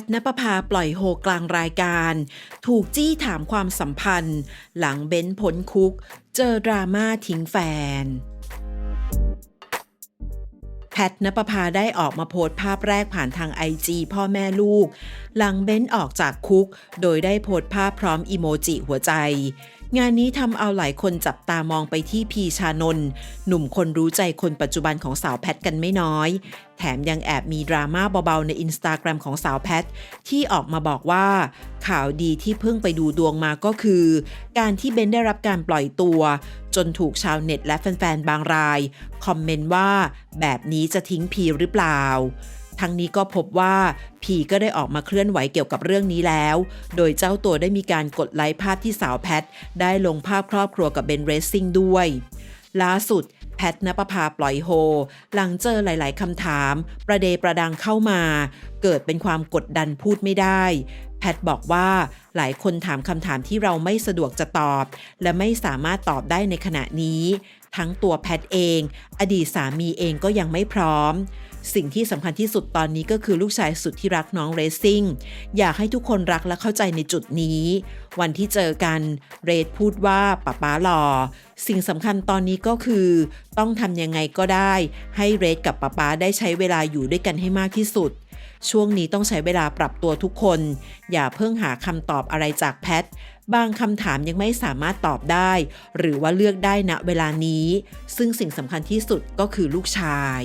ทนปภาปล่อยโฮกลางรายการ ถูกจี้ถามความสัมพันธ์ หลังเบ้นพ้นคุก เจอดราม่าทิ้งแฟน แพทนปภาได้ออกมาโพสต์ภาพแรกผ่านทางไอจีพ่อแม่ลูก หลังเบ้นออกจากคุก โดยได้โพสต์ภาพพร้อมอีโมจิหัวใจงานนี้ทำเอาหลายคนจับตามองไปที่พีชานนท์หนุ่มคนรู้ใจคนปัจจุบันของสาวแพทกันไม่น้อย แถมยังแอบมีดราม่าเบาๆในอินสตาแกรมของสาวแพท ที่ออกมาบอกว่า ข่าวดีที่เพิ่งไปดูดวงมาก็คือ การที่เบนได้รับการปล่อยตัว จนถูกชาวเน็ตและแฟนๆบางราย คอมเมนต์ว่าแบบนี้จะทิ้งพีหรือเปล่า ทั้งนี้ก็พบว่าพีก็ได้ออกมาเคลื่อนไหวเกี่ยวกับเรื่องนี้แล้ว โดยเจ้าตัวได้มีการกดไลค์ภาพที่สาวแพท ได้ลงภาพครอบครัวกับเบนเรซซิ่งด้วย ล่าสุดแพทนปภาปล่อยโฮ หลังเจอหลาย ๆคำถาม ประเดประดังเข้ามา เกิดเป็นความกดดันพูดไม่ได้ แพทบอกว่าหลายคนถามคำถามที่เราไม่สะดวกจะตอบ และไม่สามารถตอบได้ในขณะนี้ ทั้งตัวแพทเอง อดีตสามีเองก็ยังไม่พร้อม สิ่งที่สำคัญที่สุดตอนนี้ก็คือลูกชายสุดที่รักน้องเรซซิ่งอยากให้ทุกคนรักและเข้าใจในจุดนี้ วันที่เจอกันเรดพูดว่าป้าป้าหล่อ สิ่งสำคัญตอนนี้ก็คือ ต้องทำยังไงก็ได้ ให้เรดกับป้าป้าได้ใช้เวลาอยู่ด้วยกันให้มากที่สุด ช่วงนี้ต้องใช้เวลาปรับตัวทุกคน อย่าเพิ่งหาคำตอบอะไรจากแพทบางคำถามยังไม่สามารถตอบได้ หรือว่าเลือกได้ณเวลานี้ ซึ่งสิ่งสำคัญที่สุดก็คือลูกชาย